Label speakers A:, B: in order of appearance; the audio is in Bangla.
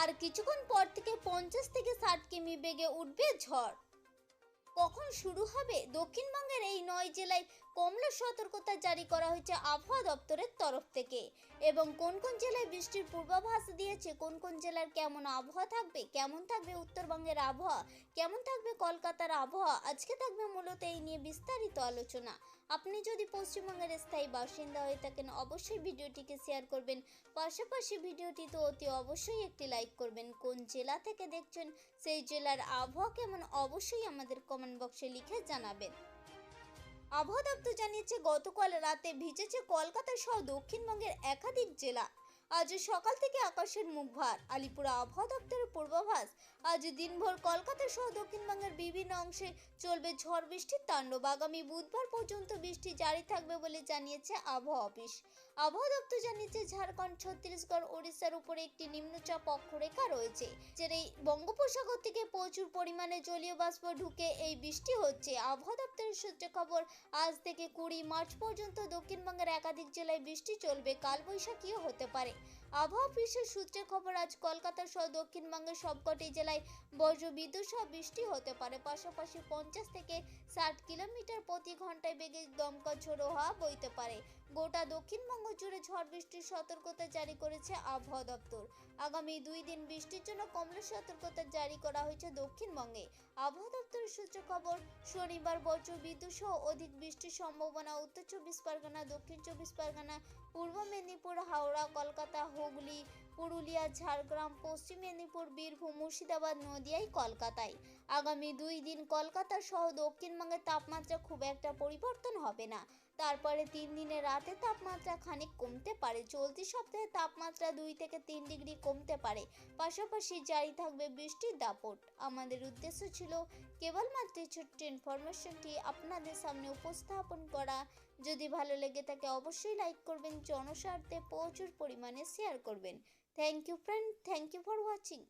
A: আর কিছুক্ষণ পর থেকে পঞ্চাশ থেকে ষাট কিমি বেগে উঠবে ঝড়। কখন শুরু হবে? দক্ষিণবঙ্গের এই নয় জেলায় কমলা সতর্কতা জারি করা হয়েছে আবহাওয়া দপ্তরের তরফ থেকে। এবং কোন কোন জেলায় বৃষ্টির পূর্বাভাস দিয়েছে? কোন কোন জেলার কেমন আবহাওয়া থাকবে? কেমন থাকবে উত্তরবঙ্গের আবহাওয়া? কেমন থাকবে কলকাতার আবহাওয়া? আজকে থাকবে মূলত এই নিয়ে বিস্তারিত আলোচনা। আপনি যদি পশ্চিমবঙ্গের স্থায়ী বাসিন্দা হয়ে থাকেন, অবশ্যই ভিডিওটিকে শেয়ার করবেন। পাশাপাশি ভিডিওটিতে অতি অবশ্যই একটি লাইক করবেন। কোন জেলা থেকে দেখছেন, সেই জেলার আবহাওয়া কেমন? অবশ্যই আমাদের কমেন্ট বক্সে লিখে জানাবেন। আবহাওয়া দপ্তর জানিয়েছে গতকাল রাতে ভিজেছে কলকাতা সহ দক্ষিণবঙ্গের একাধিক জেলা। আজ সকাল থেকে আকাশের মুখ ভার। আলিপুর আবহাওয়া দপ্তরের পূর্বাভাস, আজ দিনভর কলকাতা সহ দক্ষিণবঙ্গের বিভিন্ন অংশে চলবে ঝড় বৃষ্টির তাণ্ডব। আগামী বুধবার পর্যন্ত বৃষ্টি জারি থাকবে বলে জানিয়েছে আবহাওয়া অফিস। আবহাওয়া দপ্তর জানিয়েছে, ঝাড়খণ্ড, ছত্তিশগড়, ওড়িশার উপরে একটি নিম্নচাপ অক্ষরেখা রয়েছে যের এই বঙ্গোপসাগর থেকে প্রচুর পরিমাণে জলীয় বাষ্প ঢুকে এই বৃষ্টি হচ্ছে। আবহাওয়া দপ্তরের সূত্রে খবর, আজ থেকে কুড়ি মার্চ পর্যন্ত দক্ষিণবঙ্গের একাধিক জেলায় বৃষ্টি চলবে। কালবৈশাখীও হতে পারে। আবহাওয়া অফিসের সূত্রে খবর, আজ কলকাতা সহ দক্ষিণবঙ্গের সবকটি জেলায় বজ্র বিদ্যুৎ সহ বৃষ্টি হতে পারে। পাশাপাশি পঞ্চাশ থেকে ষাট কিলোমিটার প্রতি ঘন্টায় বেগে দমকা ঝোড়ো হওয়া বইতে পারে। গোটা দক্ষিণবঙ্গ জুড়ে ঝড় বৃষ্টির সতর্কতা জারি করেছে আবহাওয়া দপ্তর। আগামী দুই দিন বৃষ্টির জন্য কমলা সতর্কতা জারি করা হয়েছে দক্ষিণবঙ্গে। আবহাওয়া দপ্তরের সূত্রে খবর, শনিবার বজ্র বিদ্যুৎ সহ অধিক বৃষ্টির সম্ভাবনা, উত্তর চব্বিশ পরগনা, দক্ষিণ চব্বিশ পরগনা, পূর্ব মেদিনীপুর, হাওড়া, কলকাতা হুগলি, পুরুলিয়া, ঝাড়গ্রাম, পশ্চিম মেদিনীপুর, বীরভূম, মুর্শিদাবাদ, নদিয়াই কলকাতায় আগামী দুই দিন কলকাতা সহ দক্ষিণবঙ্গের তাপমাত্রা খুব একটা পরিবর্তন হবে না। তারপরে তিন দিনে রাতে তাপমাত্রা খানিক কমতে পারে। চলতি সপ্তাহে তাপমাত্রা দুই থেকে তিন ডিগ্রি কমতে পারে। পাশাপাশি জারি থাকবে বৃষ্টির দাপট। আমাদের উদ্দেশ্য ছিল কেবলমাত্র ছোট্ট ইনফরমেশনটি আপনাদের সামনে উপস্থাপন করা। যদি ভালো লেগে থাকে অবশ্যই লাইক করবেন, জনস্বার্থে প্রচুর পরিমাণে শেয়ার করবেন। Thank you friend thank you for watching